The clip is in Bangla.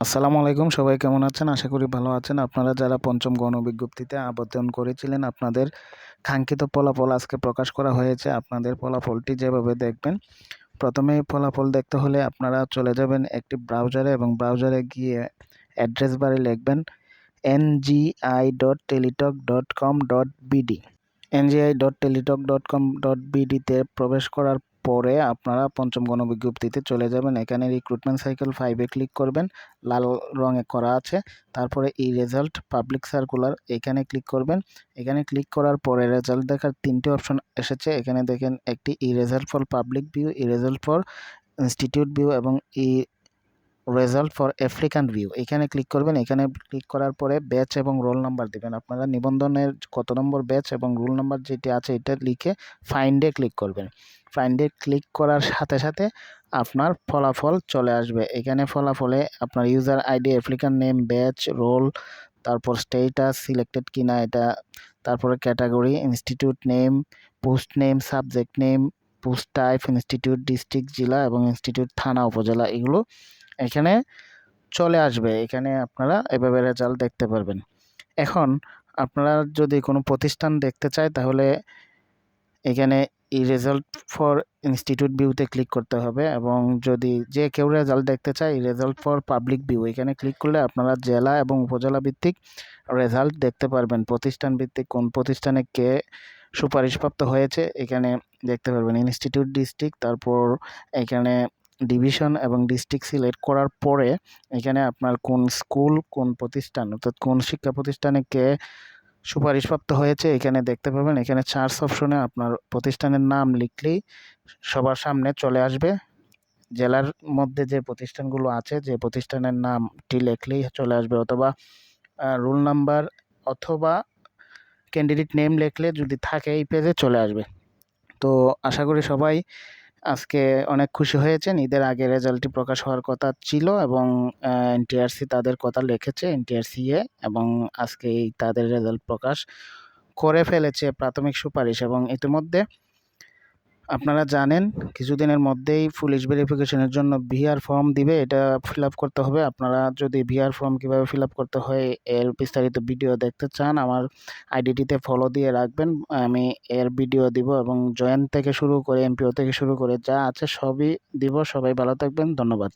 আসসালামু আলাইকুম, সবাই কেমন আছেন? আশা করি ভালো আছেন। আপনারা যারা পঞ্চম গণবিজ্ঞপ্তিতে আবেদন করেছিলেন, আপনাদের কাঙ্ক্ষিত ফলাফল আজকে প্রকাশ করা হয়েছে। আপনাদের ফলাফলটি যেভাবে দেখবেন, প্রথমে ফলাফল দেখতে হলে আপনারা চলে যাবেন একটি ব্রাউজারে এবং ব্রাউজারে গিয়ে অ্যাড্রেস বারে লিখবেন NGI dot Teletalk dot com dot BD NGI dot Teletalk dot com dot বিডিতে প্রবেশ করার পরে আপনারা পঞ্চম গণবিজ্ঞপ্তিতে চলে যাবেন। এখানে রিক্রুটমেন্ট সাইকেল ফাইভে ক্লিক করবেন, লাল রঙে করা আছে। তারপরে এই রেজাল্ট পাবলিক সার্কুলার এখানে ক্লিক করবেন। এখানে ক্লিক করার পরে রেজাল্ট দেখার তিনটি অপশন এসেছে। এখানে দেখেন একটি E result for public view E result for institute view এবং E result for applicant view এখানে ক্লিক করবেন, এখানে ক্লিক করার পরে ব্যাচ এবং রোল নাম্বার দেবেন। আপনারা নিবন্ধনের কত নম্বর ব্যাচ এবং রোল নাম্বার যেটি আছে এটা লিখে ফাইন্ডে ক্লিক করবেন। ফাইন্ডে ক্লিক করার সাথে সাথে আপনার ফলাফল চলে আসবে। এখানে ফলাফলে আপনার user ID applicant name batch roll তারপর স্টেটাস সিলেক্টেড কিনা এটা, তারপরে category institute name post name subject name post type institute district জেলা এবং ইনস্টিটিউট থানা, উপজেলা, এগুলো এখানে চলে আসবে। এখানে আপনারা এভাবে রেজাল্ট দেখতে পারবেন। এখন আপনারা যদি কোনো প্রতিষ্ঠান দেখতে চায়, তাহলে এখানে এই রেজাল্ট ফর ইনস্টিটিউট ভিউতে ক্লিক করতে হবে এবং যদি যে কেউ রেজাল্ট দেখতে চায়, এই রেজাল্ট ফর পাবলিক ভিউ এখানে ক্লিক করলে আপনারা জেলা এবং উপজেলা ভিত্তিক রেজাল্ট দেখতে পারবেন। প্রতিষ্ঠান ভিত্তিক কোন প্রতিষ্ঠানে কে সুপারিশপ্রাপ্ত হয়েছে, এখানে দেখতে পারবেন। ইনস্টিটিউট ডিস্ট্রিক্ট তারপর এখানে ডিভিশন এবং ডিস্ট্রিক্ট সিলেক্ট করার পরে এখানে আপনার কোন স্কুল কোন প্রতিষ্ঠান, অর্থাৎ কোন শিক্ষা প্রতিষ্ঠানে কে সুপারিশপ্রাপ্ত হয়েছে এখানে দেখতে পাবেন। এখানে চার্জ অপশনে আপনার প্রতিষ্ঠানের নাম লিখলেই সবার সামনে চলে আসবে। জেলার মধ্যে যে প্রতিষ্ঠানগুলো আছে, যে প্রতিষ্ঠানের নামটি লিখলেই চলে আসবে। অথবা রোল নাম্বার অথবা ক্যান্ডিডেট নেম লিখলে যদি থাকে এই পেজে চলে আসবে। তো আশা করি সবাই আজকে অনেক খুশি হয়েছেন। ঈদের আগে রেজাল্টটি প্রকাশ হওয়ার কথা ছিল এবং এনটিআরসি তাদের কথা লিখেছে এনটিআরসি এ এবং আজকে তাদের রেজাল্ট প্রকাশ করে ফেলেছে প্রাথমিক সুপারিশ এবং ইতিমধ্যে আপনারা জানেন, কিছুদিনের মধ্যেই পুলিশ ভেরিফিকেশনের জন্য ভিআর ফর্ম দিবে, এটা ফিল করতে হবে। আপনারা যদি ভিআর ফর্ম কীভাবে ফিল করতে হয়, এর বিস্তারিত ভিডিও দেখতে চান, আমার আইডিটিতে ফলো দিয়ে রাখবেন। আমি এর ভিডিও দিব এবং জয়েন্ট থেকে শুরু করে এমপিও থেকে শুরু করে যা আছে সবই দিব। সবাই ভালো থাকবেন, ধন্যবাদ।